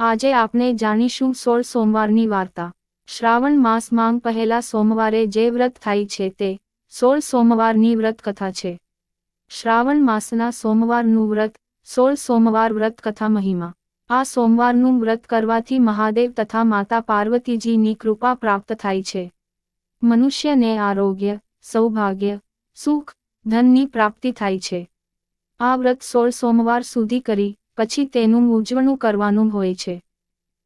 આજે આપણે જાણીશું સોળ સોમવારની વાર્તા. શ્રાવણ માસ માંગ પહેલા સોમવારે જે વ્રત થાય છે તે સોળ સોમવારની વ્રત કથા છે. શ્રાવણ માસના સોમવારનું વ્રત, સોળ સોમવાર વ્રત કથા મહિમા. આ સોમવારનું વ્રત કરવાથી મહાદેવ તથા માતા પાર્વતીજીની કૃપા પ્રાપ્ત થાય છે. મનુષ્યને આરોગ્ય, સૌભાગ્ય, સુખ, ધનની પ્રાપ્તિ થાય છે. આ વ્રત સોળ સોમવાર સુધી કરી પછી તેનું ઉજવણું કરવાનું હોય છે.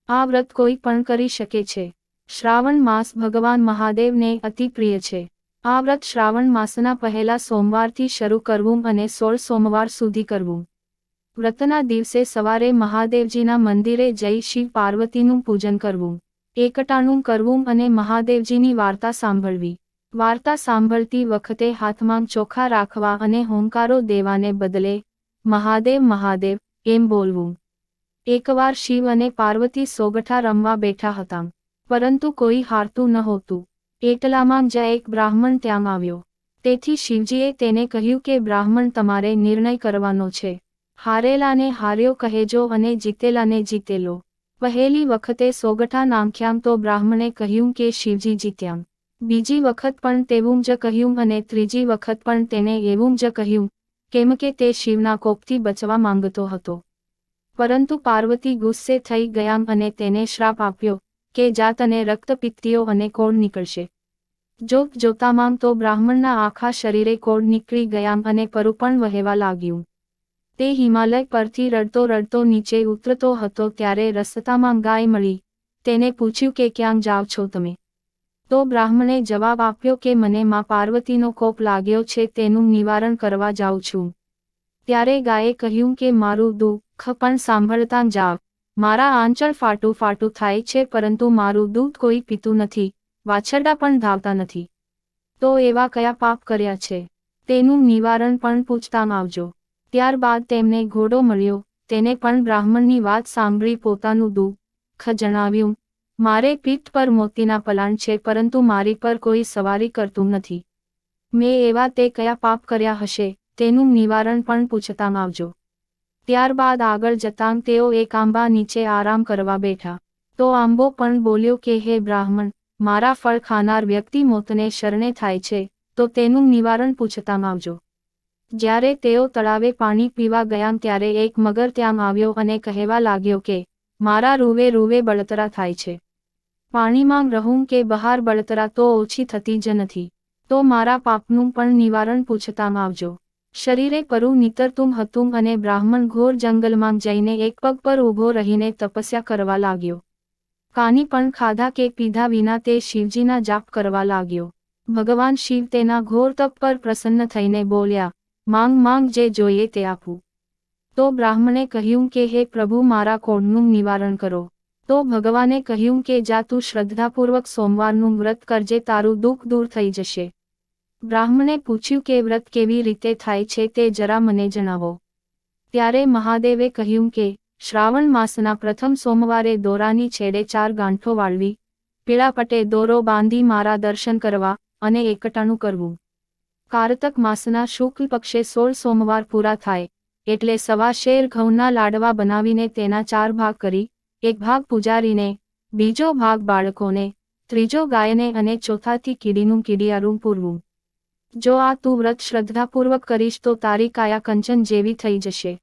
આ વ્રત કોઈ પણ કરી શકે છે. શ્રાવણ માસ ભગવાન મહાદેવને અતિ પ્રિય છે. આ વ્રત શ્રાવણ માસના પહેલા સોમવારથી શરૂ કરવું અને સોળ સોમવાર સુધી કરવું. વ્રતના દિવસે સવારે મહાદેવજીના મંદિરે જઈ શિવ પાર્વતીનું પૂજન કરવું. એકટાણું કરવું અને મહાદેવજીની વાર્તા સાંભળવી. વાર્તા સાંભળતી વખતે હાથમાં ચોખા રાખવા અને હોંકારો દેવાને બદલે, મહાદેવ મહાદેવ એમ બોલવું. એકવાર શિવ અને પાર્વતી સોગઠા રમવા બેઠા હતા. પરંતુ કોઈ હારતું નહોતું એટલામાં જ એક બ્રાહ્મણ ત્યાં આવ્યો. તેથી શિવજીએ તેને કહ્યું કે બ્રાહ્મણ તમારે નિર્ણય કરવાનો છે. હારેલાને હાર્યો કહેજો અને જીતેલાને જીતેલો. પહેલી વખતે સોગઠા નાખ્યામ તો બ્રાહ્મણે કહ્યું કે શિવજી જીત્યામ. બીજી વખત પણ તેવું જ કહ્યું અને ત્રીજી વખત પણ તેણે એવું જ કહ્યું. કેમ કે તે શિવના કોપથી બચવા માંગતો હતો. પરંતુ પાર્વતી ગુસ્સે થઈ ગયા અને તેને શ્રાપ આપ્યો કે જાત અને રક્તપિત્તીઓ અને કોળ નીકળશે. જોત જોતામાં તો બ્રાહ્મણના આખા શરીરે કોળ નીકળી ગયા અને પરુ પણ વહેવા લાગ્યું. તે હિમાલય પરથી રડતો રડતો નીચે ઉતરતો હતો ત્યારે રસ્તામાં ગાય મળી. તેને પૂછ્યું કે ક્યાં જાવ છો તમે? તો બ્રાહ્મણે જવાબ આપ્યો કે મને માં પાર્વતીનો કોપ લાગ્યો છે, તેનું નિવારણ કરવા જાઉં છું. ત્યારે ગાયે કહ્યું કે મારું દુઃખ પણ સાંભળતા જાવ. મારા આંચળ ફાટું ફાટું થાય છે, પરંતુ મારું દૂધ કોઈ પીતું નથી, વાછરડા પણ ધાવતા નથી. તો એવા કયા પાપ કર્યા છે? તેનું નિવારણ પણ પૂછતા આવજો. ત્યારબાદ તેમને ઘોડો મળ્યો, તેને પણ બ્રાહ્મણની વાત સાંભળી પોતાનું દુઃખ જણાવ્યું. મારે પીઠ પર મોતીના પલાણ છે, પરંતુ મારી પર કોઈ સવારી કરતું નથી. મેં એવા તે કયા પાપ કર્યા હશે, તેનું નિવારણ પણ પૂછતા આવજો. ત્યારબાદ આગળ જતાં તેઓ એક આંબા નીચે આરામ કરવા બેઠા. તો આંબો પણ બોલ્યો કે, હે બ્રાહ્મણ, મારા ફળ ખાનાર વ્યક્તિ મોતને શરણે થાય છે, તો તેનું નિવારણ પૂછતા આવજો. જ્યારે તેઓ તળાવે પાણી પીવા ગયા ત્યારે એક મગર ત્યાં આવ્યો અને કહેવા લાગ્યો કે, મારા રૂવે રૂવે બળતરા થાય છે. પાણીમાં રહું કે બહાર બળતરા તો ઓછી થતી જ નથી. તો મારા પાપનું પણ નિવારણ પૂછતા આવજો. શરીરે પરુ નીતરતું હતું અને બ્રાહ્મણ ઘોર જંગલમાં જઈને એક પગ પર ઊભો રહીને તપસ્યા કરવા લાગ્યો. કાની પણ ખાધા કે પીધા વિના તે શિવજીના જાપ કરવા લાગ્યો. ભગવાન શિવ તેના ઘોર તપ પર પ્રસન્ન થઈને બોલ્યા, માંગ માંગ જે જોઈએ તે આપું. તો બ્રાહ્મણે કહ્યું કે, હે પ્રભુ, મારા કોણનું નિવારણ કરો. તો ભગવાને કહ્યું કે જા તું શ્રદ્ધાપૂર્વક સોમવારનું વ્રત કરજે, તારું દુઃખ દૂર થઈ જશે. બ્રાહ્મણે પૂછ્યું કે વ્રત કેવી રીતે થાય છે તે જરા મને જણાવો. ત્યારે મહાદેવે કહ્યું કે, શ્રાવણ માસના પ્રથમ સોમવારે દોરાની છેડે ચાર ગાંઠો વાળવી પીળા પટે દોરો બાંધી મારા દર્શન કરવા અને એકટાણું કરવું. કારતક માસના શુક્લ પક્ષે સોળ સોમવાર પૂરા થાય, એટલે સવા શેર ઘઉંના લાડવા બનાવીને તેના ચાર ભાગ કરી એક ભાગ પૂજારીને, બીજો ભાગ બાળકોને, ત્રીજો ગાયને અને ચોથાથી કીડીનું કીડિયારું પૂરવું. જો આ તું વ્રત શ્રદ્ધાપૂર્વક કરીશ તો તારી કાયા કંચન જેવી થઈ જશે.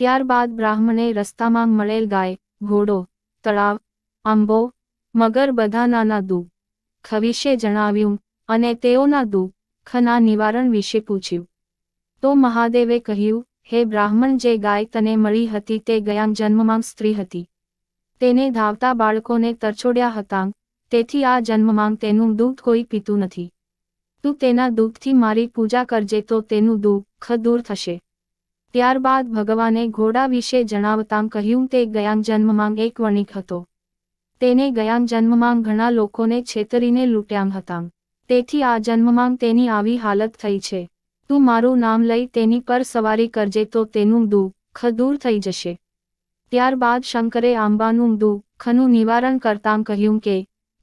ત્યારબાદ બ્રાહ્મણે રસ્તામાં મળેલ ગાય, ઘોડો, તળાવ, આંબો, મગર બધાનાના દુઃખ વિશે જણાવ્યું અને તેઓના દુઃખના નિવારણ વિશે પૂછ્યું. તો મહાદેવે કહ્યું, હે બ્રાહ્મણ, જે ગાય તને મળી હતી તે ગયા જન્મમાં સ્ત્રી હતી. તેને ધાવતા બાળકોને તરછોડ્યા હતા. તેથી આ જન્મમાં તેનું દૂધ કોઈ પીતું નથી. તું તેના દૂધથી મારી પૂજા કરજે તો તેનું દુઃખ દૂર થશે. ત્યારબાદ ભગવાને ઘોડા વિશે જણાવતાં કહ્યું તે ગયા જન્મમાં એક વણિક હતો. તેને ગયા જન્મમાં ઘણા લોકોને છેતરીને લૂંટ્યા હતા. તેથી આ જન્મમાં તેની આવી હાલત થઈ છે. તું મારું નામ લઈ તેની પર સવારી કરજે તો તેનું દુઃખ દૂર થઈ જશે. ત્યારબાદ શંકરે આંબાનું દુઃખનું નિવારણ કરતાં કહ્યું કે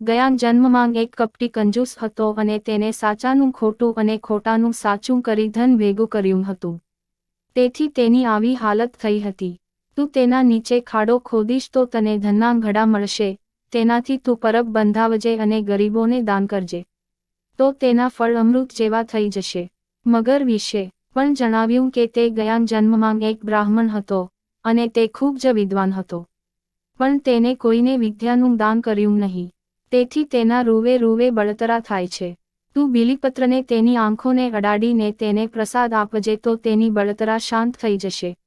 ગયા જન્મમાં એક કપટી કંજૂસ હતો અને તેને સાચાનું ખોટું અને ખોટાનું સાચું કરી ધન ભેગું કર્યું હતું. તેથી તેની આવી હાલત થઈ હતી. તું તેના નીચે ખાડો ખોદીશ તો તને ધનના ઘડા મળશે. તેનાથી તું પરબ બંધાવજે અને ગરીબોને દાન કરજે. તો તેના ફળ અમૃત જેવા થઈ જશે. મગર વિશે પણ જણાવ્યું કે તે ગયા જન્મમાં એક બ્રાહ્મણ હતો. અને તે ખૂબ જ વિદ્વાન હતો. પણ તેને કોઈને વિદ્યાનું દાન કર્યું નહીં. તેથી તેના રૂવે રૂવે બળતરા થાય છે. તું બિલીપત્રને તેની આંખોને અડાડીને તેને પ્રસાદ આપજે તો તેની બળતરા શાંત થઈ જશે.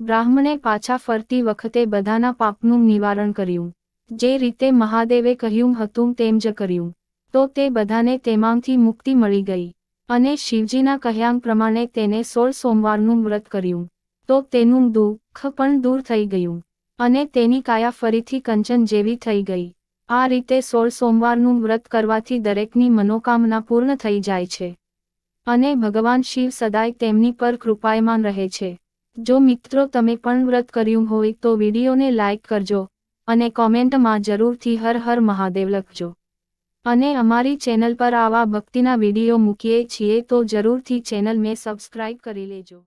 બ્રાહ્મણે પાછા ફરતી વખતે બધાના પાપનું નિવારણ કર્યું. જે રીતે મહાદેવે કહ્યું હતું તેમ જ કર્યું. તો તે બધાને તેમાંથી મુક્તિ મળી ગઈ. અને શિવજીના કહ્યાંગ પ્રમાણે તેને સોળ સોમવારનું વ્રત કર્યું. તો તેનું દુઃખ પણ દૂર થઈ ગયું. અને તેની કાયા ફરીથી કંચન જેવી થઈ ગઈ. આ રીતે સોળ સોમવારનું વ્રત કરવાથી દરેકની મનોકામના પૂર્ણ થઈ જાય છે. અને ભગવાન શિવ સદાય તેમની પર કૃપાયમાન રહે છે. જો મિત્રો તમે પણ વ્રત કર્યું હોય તો વિડીયોને લાઇક કરજો અને કોમેન્ટમાં જરૂરથી હર હર મહાદેવ લખજો. અને અમારી ચેનલ પર આવા ભક્તિના વીડિયો મૂકીએ છીએ તો જરૂરથી ચેનલ મેં સબસ્ક્રાઇબ કરી લેજો.